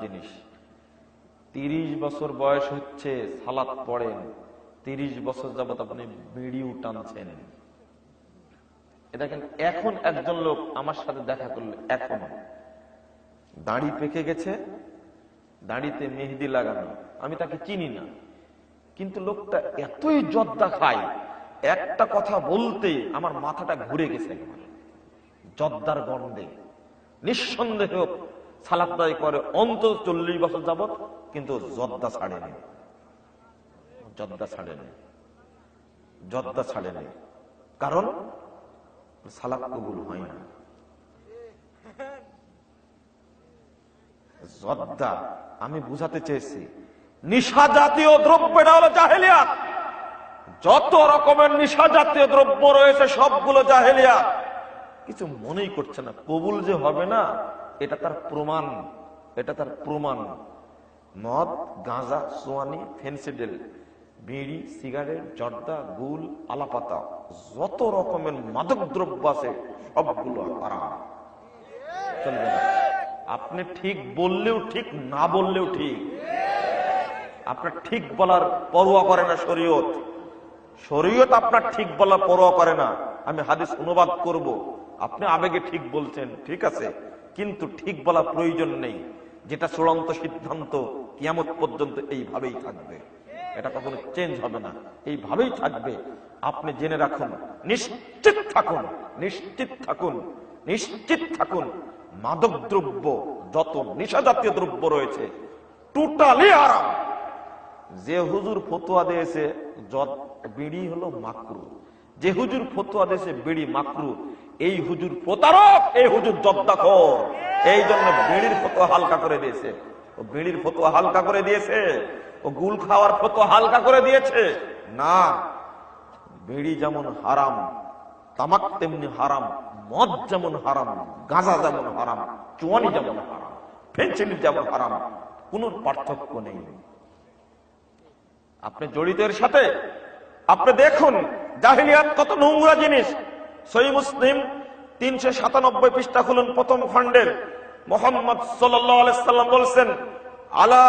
জিনিস। তিরিশ বছর বয়স হচ্ছে, সালাত পড়েন। তিরিশ বছর যাবত আপনি বিড়িও টানছেন দেখেন এখন একজন লোক আমার সাথে দেখা করল এখন। দাড়ি পেকে গেছে, দাড়িতে মেহেদি লাগানো। আমি তাকে চিনি না। কিন্তু লোকটা এতই জর্দা খায়, একটা কথা বলতে আমার মাথাটা ঘুরে গেছে জর্দার গন্ধে। নিঃসন্দেহ সালাদাই করে অন্তত চল্লিশ বছর যাবত কিন্তু জর্দা ছাড়েনি। জর্দা ছাড়েনি। জর্দা ছাড়েনি। কারণ সালাদ কবুল হয় না। জর্দা, আমি বুঝাতে চেয়েছি, নিশা জাতীয় দ্রব্যটা হলো জাহেলিয়াত। যত রকমের নিশা জাতীয় দ্রব্য রয়েছে, সবগুলো জাহেলিয়াত। কিছু মনেই করছে না। কবুল যে হবে না এটা তার প্রমাণ, এটা তার প্রমাণ। মদ, গাঁজা, সোয়ানি, ফেন্সিডেল, বিড়ি, সিগারেট, জর্দা, গুল, আলাপাতা, যত রকমের মাদক দ্রব্য আছে, সবগুলো আপনি ঠিক বললেও ঠিক, না বললেও ঠিক। আপনার ঠিক বলার পরোয়া করে না শরীয়ত। শরীয়ত আপনার ঠিক বলার পরোয়া করে না। আমি হাদিস অনুবাদ করব। আপনি আবেগে ঠিক বলছেন, ঠিক আছে। কিন্তু ঠিক বলা প্রয়োজন নেই। যেটা চূড়ান্ত সিদ্ধান্ত কিয়ামত পর্যন্ত এইভাবেই থাকবে। এটা কখনো চেঞ্জ হবে না। এইভাবেই থাকবে। আপনি জেনে রাখুন, নিশ্চিত থাকুন নিশ্চিত থাকুন নিশ্চিত থাকুন মাদক দ্রব্য যত নিশা জাতীয় দ্রব্য রয়েছে টোটালি আরাম যে হুজুর ফতুয়া দিয়েছে বিড়ি হলো মাকরু। যে হুজুর ফতুয়া দিয়েছে, বিড়ি মাকরু। এই হুজুর প্রতারক, এই হুজুর জব্দাখর এই জন্য বিড়ির ফতোয়া হালকা করে দিয়েছে। ও বিড়ির ফতোয়া হালকা করে দিয়েছে। ও গুল খাওয়ার ফতোয়া হালকা করে দিয়েছে। না, বিড়ি যেমন হারাম, তামাক তেমনি হারাম, মদ যেমন হারাম, গাঁজা যেমন হারাম চুয়ানি যেমন হারাম ফেন্সিল যেমন হারাম, কোন পার্থক্য নেই। আপনি জড়িত এর সাথে? আপনি দেখুন, জাহিলিয়াত কত নোংরা জিনিস। সই মুসলিম তিনশো সাতানব্বই পৃষ্ঠা খুলুন প্রথম খণ্ডের। মোহাম্মদ সাল্লাম বলছেন, আলা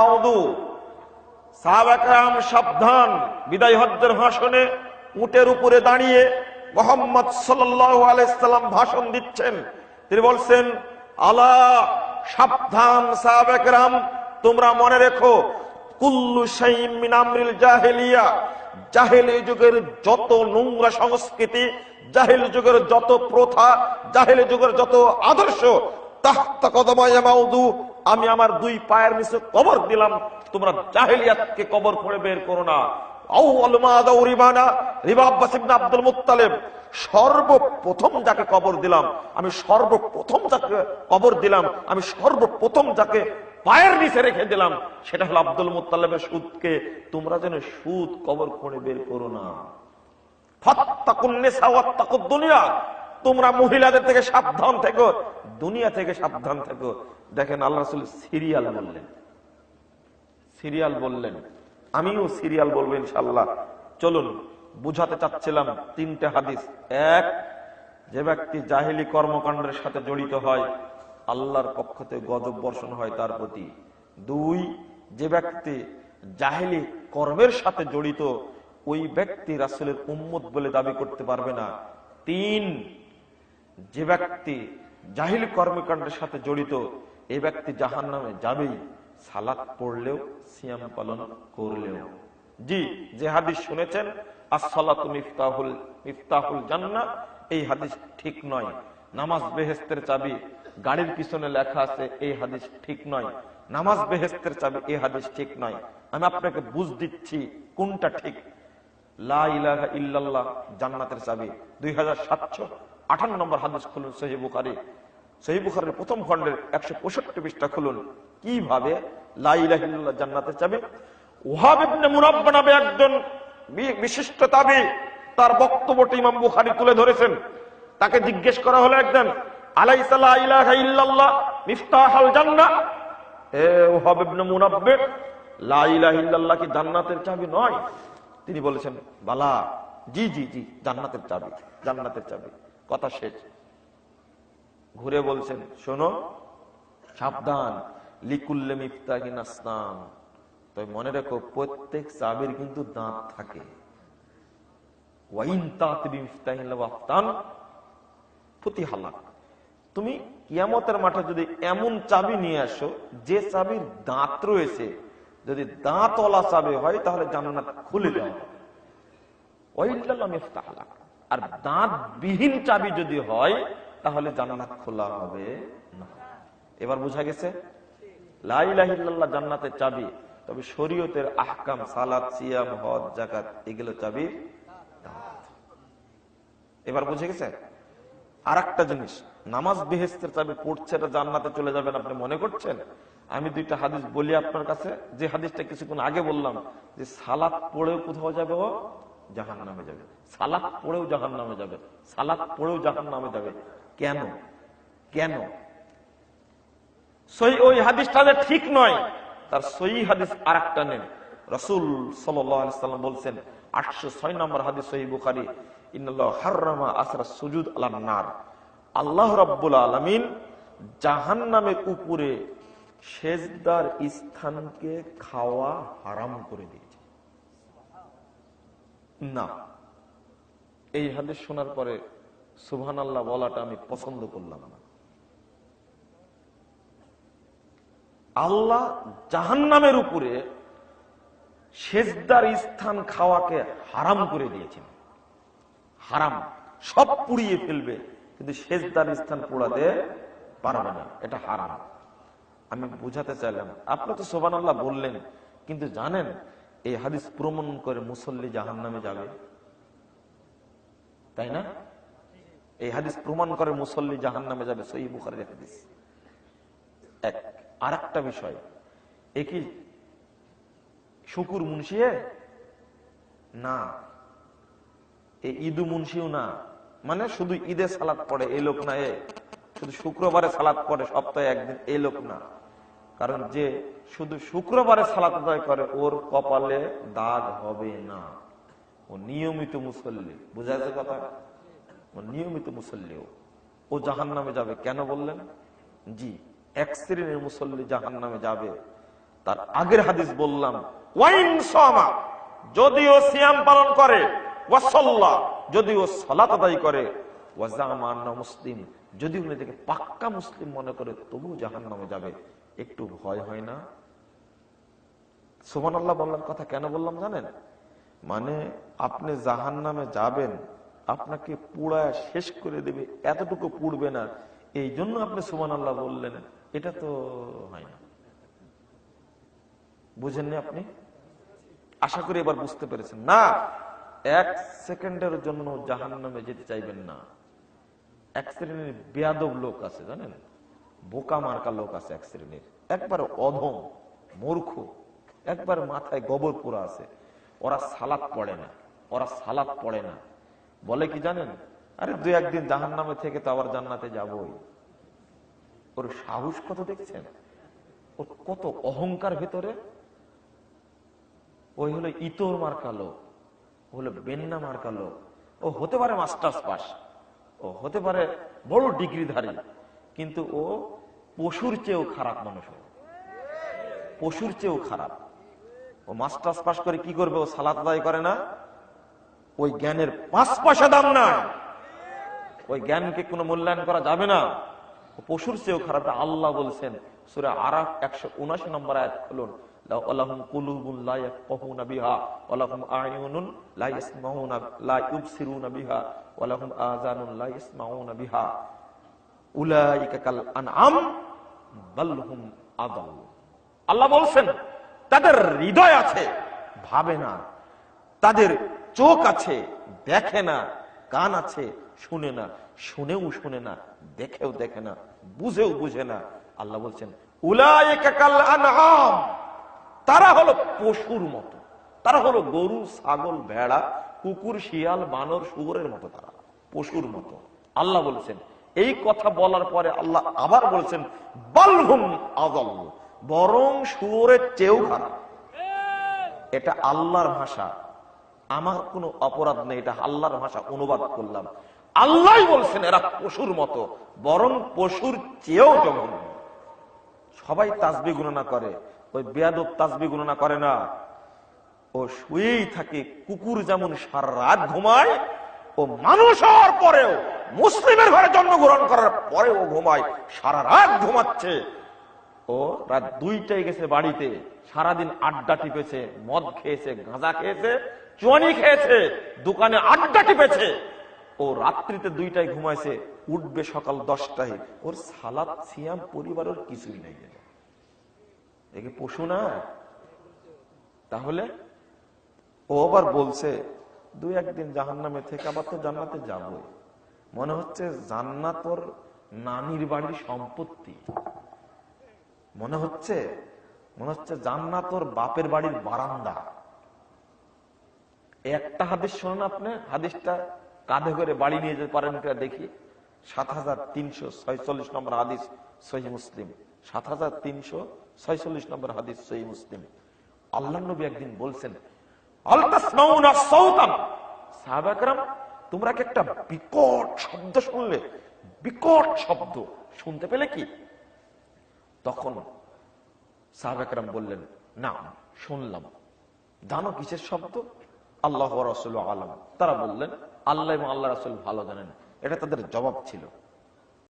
মাউদু। সাবধান ভাষণে উটের উপরে দাঁড়িয়ে মোহাম্মদ সাল্লাল্লাহু আলাইহি সাল্লাম ভাষণ দিচ্ছেন। তিনি বলছেন, আলা সাবধান তোমরা মনে রেখো কুল্লু শাইম জাহেলিয়া। জাহেলি যুগের যত নোংরা সংস্কৃতি জাহেল যুগের যত প্রথা জাহেলি যুগের যত আদর্শ, তাহতা কদমায়া আমি আমার দুই পায়ের নিচে কবর দিলাম। তোমরা জাহেলিয়াতকে কবর করে বের করো না। আব্দুল মুত্তালেব, সর্বপ্রথম যাকে কবর দিলাম, আমি সর্বপ্রথম যাকে কবর দিলাম, আমি সর্বপ্রথম যাকে পায়ের নিচে রেখে দিলাম। সেটা হলো আব্দুল মুত্তালেবের সুদকে। তোমরা যেন সুদ কবর করে বের করো না। তোমরা মহিলাদের থেকে সাবধান থেকো, দুনিয়া থেকে সাবধান থেকো। দেখেন আল্লাহ রাসূল সিরিয়াল বললেন। সিরিয়াল বললেন। আমিও সিরিয়াল বলব ইনশাল্লাহ চলুন, বুঝাতে চাচ্ছিলাম তিনটে হাদিস। এক, যে ব্যক্তি জাহিলি কর্মকাণ্ডের সাথে জড়িত হয় আল্লাহর পক্ষ থেকে গজব বর্ষণ হয় তার প্রতি। দুই, যে ব্যক্তি জাহিলি কর্মের সাথে জড়িত, ওই ব্যক্তি রাসুলের উম্মত বলে দাবি করতে পারবে না। তিন, যে ব্যক্তি জাহিল কর্মকাণ্ডের সাথে জড়িত এই ব্যক্তি জাহান নামে যাবেই, সালাত পড়লেও, সিয়াম পালন করলেও। জি, যে হাদিস শুনেছেন, আসসালাতু মিফতাহুল জান্নাহ, এই হাদিস ঠিক নয়। নামাজ বেহেস্তের চাবি গাড়ির পিছনে লেখা আছে, এই হাদিস ঠিক নয়। নামাজ বেহেস্তের চাবি, এই হাদিস ঠিক নয়। আমি আপনাকে বুঝ দিচ্ছি কোনটা ঠিক। জান্নাতের চাবি। দুই হাজার সাতশো আঠান্ন নম্বর হাদিস খুলুন প্রথম খণ্ডের একশো পঁয়ষট্টি পৃষ্ঠা খুলুন। কীভাবে? লা ইলাহা ইল্লাল্লাহ, জান্নাতের চাবি। ওহাব ইবনে মুরাব্বা নামে একজন বিশিষ্ট তাবি, তার বক্তব্যটি ইমাম বুখারী তুলে ধরেছেন। তাকে জিজ্ঞেস করা হলো একজন জান্নাতের চাবি নয়? তিনি বলেছেন, বালা, জি জি জি, জান্নাতের চাবি জান্নাতের চাবি। কথা শেষ। ঘুরে বলছেন, শোনো, সাবধান, লিকুল্লে মিফতাহিন আসনাম তবে মনে রেখো, প্রত্যেক চাবির কিন্তু দাঁত থাকে। ওয়াইন তাত বিফতাহিন লাফতান ফুতিহালাক। তুমি কিয়ামতের মাঠে যদি এমন চাবি নিয়ে আসো, যে চাবির দাঁত রয়েছে, যদি দাঁতওয়ালা চাবি হয়, তাহলে জান্নাত খুলে দেওয়া। আর দাঁত বিহীন চাবি যদি হয়, তাহলে জান্নাত খোলা হবে না। এবার বোঝা গেছে? লাইলাহিল্লাহ জান্নাতের চাবি, তবে শরীয়তের আহকাম, সালাদ, সিয়াম, হজ জাকাত এগুলো চাবি এবার বুঝে গেছে? আর জিনিস নামাজ বেহেস্তের চাবি পড়ছে এটা জান্নাতে চলে যাবেন আপনি মনে করছেন? আমি দুইটা হাদিস বলি আপনার কাছে। যে হাদিসটা কিছুক্ষণ আগে বললাম যে সালাত পড়েও কোথাও যাবে ও জাহান নামে যাবে। সালাত পড়েও জাহান নামে যাবে। সালাত পড়েও জাহান নামে যাবে। কেন? কেন? সই ওই হাদিসটা যে ঠিক নয়, তার সই হাদিস আর একটা নেন রসুল সাল্লাম বলছেন, আটশো ছয় নম্বর হাদিস সহি বুখারি, ইন্নাল্লাহ হাররামা আসরা সুজুদ আলান নার। আল্লাহ রাব্বুল আলামিন জাহান্নামের উপরে সেজদার স্থানকে খাওয়া হারাম করে দিয়েছে। না। এই হাদিস শোনার পরে সুবহান আল্লাহ বলাটা আমি পছন্দ করলাম না। আল্লাহ জাহান্নামের উপরে সেজদার স্থান খাওয়াকে হারাম করে দিয়েছেন। হারাম। সব পুড়িয়ে ফেলবে। কিন্তু সেজদার স্থান পোড়াতে পারবে না। এটা হারাম। আমি বুঝাতে চাইলাম। আপনি তো সোবান আল্লাহ বললেন, কিন্তু জানেন এই হাদিস প্রমাণ করে মুসল্লি জাহান নামে যাবে? তাই না? এই হাদিস প্রমাণ করে মুসল্লি জাহান নামে যাবে সই বুখারের হাদিস। এক আর একটা বিষয় একই শুকুর মুন্সিয়ে? না। এই ঈদু মুন্সিও না। মানে শুধু ঈদে সালাদ পড়ে, এই লোক না, এ, শুধু শুক্রবারে সালাদ পড়ে, সপ্তাহে একদিন, এই লোক না। কারণ যে শুধু শুক্রবারে সালাত আদায় করে, ওর কপালে দাগ হবে না। ও নিয়মিত মুসল্লি, বুঝা যাচ্ছে কথা? ও নিয়মিত মুসল্লি ও। জাহান নামে যাবে, কেন বললেন? জি, এক শ্রেণির মুসল্লি জাহান নামে যাবে। তার আগের হাদিস বললাম, ওয়াইন সামা যদিও সিয়াম পালন করে যদিও সালাত আদায় করে মুসলিম যদি উনি থেকে পাক্কা মুসলিম মনে করে তবু জাহান নামে যাবে। একটু ভয় হয় না? সুমান আল্লাহ বললাম কথা কেন বললাম জানেন? মানে আপনি জাহান নামে যাবেন, আপনাকে পুড়ায় শেষ করে দেবে, এতটুকু পুড়বে না। এই জন্য আপনি সুমান আল্লাহ বললেন, এটা তো হয় না। বুঝেননি আপনি? আশা করি এবার বুঝতে পেরেছেন। না এক সেকেন্ডের জন্য জাহান নামে যেতে চাইবেন না। এক শ্রেণির বেয়াদব লোক আছে, জানেন? বোকা মার্কা লোক আছে এক শ্রেণির। একবার অধম, মূর্খ, একবার মাথায় গোবর পুরা আছে। ওরা সালাত পড়ে না, ওরা সালাত পড়ে না। বলে কি জানেন? আরে দু একদিন জাহান নামে থেকে তো আবার জান্নাতে যাবই। ওর সাহস কত দেখছেন? ওর কত অহংকার ভেতরে? ওই হলো ইতর মার্কা লোক। হলো বেন্না মার্কা লোক। ও হতে পারে মাস্টার্স পাস। ও হতে পারে বড় ডিগ্রিধারী। কিন্তু ও পশুর চেয়েও খারাপ মানুষ। পশুর চেয়েও খারাপ। ও মাস্টার্স পাস করে কি করবে? ও সালাত আদায় করে না। ওই জ্ঞানের পাঁচ পয়সা দাম না। ওই জ্ঞানকে কোনো মূল্যায়ন করা যাবে না। ও পশুর চেয়েও খারাপ। আল্লাহ বলছেন, সুরে আরাফ একশো উনাশি নম্বর আয়াত খুলুন। আল্লাহ বলছেন, তাদের হৃদয় আছে, ভাবে না। তাদের চোখ আছে, দেখে না। কান আছে, শুনে না। শুনেও শুনে না, দেখেও দেখে না। বুঝেও বুঝে না। আল্লাহ বলছেন, উলাইকা কাল আনআম। তারা হলো পশুর মতো। তারা হলো গরু, ছাগল, ভেড়া, কুকুর, শিয়াল, বানর, শুয়োরের মতো তারা। পশুর মতো। আল্লাহ বলছেন, এই কথা বলার পরে আল্লাহ আবার বলছেন, বালহুম আদল, বরং শুয়োরের চেয়েও খারাপ। এটা আল্লাহর ভাষা। আমার কোনো অপরাধ নেই, এটা আল্লাহর ভাষা, অনুবাদ করলাম। আল্লাহ বলছেন, এরা পশুর মতো, বরং পশুর চেয়েও জঘন্য। সবাই তাজবি গণনা করে, ওই বেয়াদব তাসবি গণনা করে না। ও শুয়েই থাকে, কুকুর যেমন সারা রাত ঘুমায়, ও মানুষ হওয়ার পরেও, মুসলিমের ঘরে জন্মগ্রহণ করার পরেও ঘুমায়, সারা রাত ঘুমাচ্ছে। ও রাত দুইটায় গেছে বাড়িতে, সারাদিন আড্ডা টিপেছে, মদ খেয়েছে, গাঁজা খেয়েছে, চুয়ানি খেয়েছে, দোকানে আড্ডা টিপেছে। ও রাত্রিতে দুইটায় ঘুমাইছে, উঠবে সকাল দশটায়। ওর সালাদ, সিয়াম, পরিবারের কিছুই নেই একে পশু না? তাহলে? ও আবার বলছে, দুই একদিন জাহান নামে থেকে আবার তো জান্নাতে যাব মনে হচ্ছে জান্নাত ওর নানির বাড়ির সম্পত্তি। মনে হচ্ছে? মনে হচ্ছে জান্নাত ওর বাপের বাড়ির বারান্দা। একটা হাদিস শোনেন আপনি? হাদিসটা কাঁধে করে বাড়ি নিয়ে যেতে পারেন কিনা দেখি। সাত হাজার তিনশো ছয়চল্লিশ নম্বর হাদিস সহি মুসলিম। সাত হাজার তিনশো ছয়চল্লিশ নম্বর হাদিস সহি মুসলিম। আল্লাহ নবী একদিন বলছেন তোমরা কি একটা বিকট শব্দ শুনলে? বিকট শব্দ। শুনতে পেলে কি? তখন সাহাবাকরাম বললেন, না, শুনলাম। জানো কিসের শব্দ? আল্লাহ রসুল আলম। তারা বললেন আল্লাহ এবং আল্লাহ রাসুল ভালো জানেন। এটা তাদের জবাব ছিল।